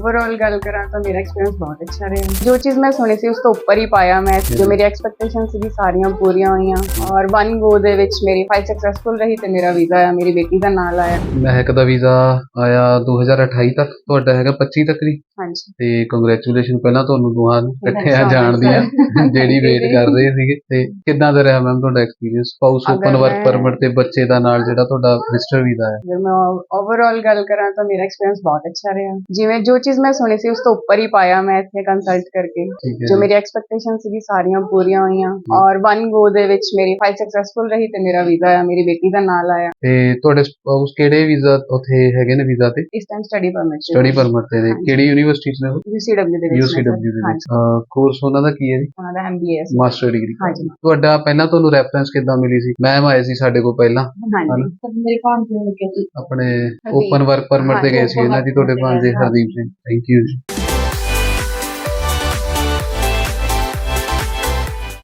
Overall ਗੱਲ ਕਰਾਂ ਤਾਂ ਮੇਰਾ ਐਕਸਪੀਰੀਅੰਸ ਬਹੁਤ ਅੱਛਾ ਰਿਹਾ। ਜੋ ਚੀਜ਼ ਮੈਂ ਸੁਣੀ ਸੀ ਉਸ ਤੋਂ ਉੱਪਰ ਹੀ ਪਾਇਆ ਮੈਂ ਜੋ ਮੇਰੀ ਐਕਸਪੈਕਟੇਸ਼ਨ ਸੀ ਸਾਰੀਆਂ ਪੂਰੀਆਂ ਹੋਈਆਂ। ਔਰ ਵਨ ਗੋ ਦੇ ਵਿੱਚ ਮੇਰੀ ਫਾਈਲ ਸਕਸੈਸਫੁਲ ਰਹੀ ਤੇ ਮੇਰਾ ਵੀਜ਼ਾ ਆਇਆ ਮੇਰੀ ਬੇਟੀ ਦਾ ਨਾਲ ਆਇਆ। ਮਹਿਕ ਦਾ ਵੀਜ਼ਾ ਆਇਆ 2028 ਤੱਕ ਤੁਹਾਡਾ ਹੈਗਾ 25 ਤੱਕ ਦੀ ਹਾਂਜੀ। ਤੇ ਕੰਗ੍ਰੈਚੁਲੇਸ਼ਨ ਪਹਿਲਾਂ ਤੁਹਾਨੂੰ ਦੋਹਾਂ ਨੂੰ ਇਕੱਠੇ ਆ ਜਾਣ sir. ਜਿਹੜੀ ਵੇਟ ਕਰ ਰਹੇ ਸੀਗੇ। ਤੇ ਕਿੱਦਾਂ ਦਾ ਰਿਹਾ ਮੈਮ ਤੁਹਾਡਾ ਐਕਸਪੀਰੀਅੰਸ ਅਗਰ ਓਪਨ ਵਰਕ ਪਰਮਿਟ ਤੇ ਬੱਚੇ ਦਾ ਨਾਲ ਜਿਹੜਾ ਤੁਹਾਡਾ ਵਿਜ਼ਟਰ ਵੀਜ਼ਾ ਹੈ ਅਗਰ ਮੈਂ ਓਵਰਆਲ ਗੱਲ ਕਰਾਂ ਤਾਂ ਮੇਰਾ ਐਕਸਪੀਰੀਅੰਸ ਬਹੁਤ ਅੱਛਾ ਰਿਹਾ। ਜਿਵੇਂ ਜੋ ਚੀਜ਼ ਮੈਂ ਸੁਣੀ ਸੀ ਉਸ ਤੋਂ ਉੱਪਰ ਹੀ ਪਾਇਆ ਮੈਂ ਇੱਥੇ ਕੰਸਲਟ ਕਰਕੇ ਠੀਕ ਹੈ ਜੋ। ਮੇਰੀ ਐਕਸਪੈਕਟੇਸ਼ਨ ਸੀ ਸਾਰੀਆਂ ਪੂਰੀਆਂ ਹੋਈਆਂ ਔਰ ਵਨ ਗੋ ਦੇ ਵਿੱਚ ਮੇਰੀ ਫਾਈਲ ਸਕਸੈਸਫੁਲ ਰਹੀ ਤੇ ਮੇਰਾ ਵੀਜ਼ਾ ਆਇਆ ਮੇਰੀ ਬੇਟੀ ਦਾ ਨਾਲ ਆਇਆ ਤੇ ਤੁਹਾਡੇ ਸਪਾਊਸ ਕਿਹੜੇ ਵੀਜ਼ਾ ਉੱਥੇ ਹੈਗੇ ਨੇ ਵੀਜ਼ਾ ਤੇ ਇਸ time study permit study permit ਤੇ ਨੇ ਹਾਂਜੀ। ਕਿਹੜੀ ਯੂਨੀਵਰਸਿਟੀ ਚ ਨੇ ਉਹ UCW ਦੇ ਵਿੱਚ UCW ਦੇ ਵਿੱਚ ਹਾਂਜੀ ਕੋਰਸ ਉਹਨਾਂ ਦਾ ਕੀ ਹੈ ਜੀ ਉਹਨਾਂ ਦਾ MBA ਸੀ ਮਾਸਟਰ ਡਿਗਰੀ ਹਾਂਜੀ ਤੁਹਾਡਾ ਪਹਿਲਾਂ ਤੁਹਾਨੂੰ ਰੈਫਰੈਂਸ ਕਿੱਦਾਂ ਮਿਲੀ ਸੀ ਮੈਮ ਆਏ ਸੀ ਸਾਡੇ ਕੋਲ ਪਹਿਲਾਂ ਹਾਂਜੀ ਮੇਰੇ ਭਾਂਜੇ ਨੂੰ ਆਪਣੇ। ਓਪਨ ਵਰਕ ਪਰਮਿਟ ਤੇ ਗਏ ਸੀ ਇਹਨਾਂ ਦੀ ਤੁਹਾਡੇ ਭਾਂਜੇ। Hardeep Singh Thank you.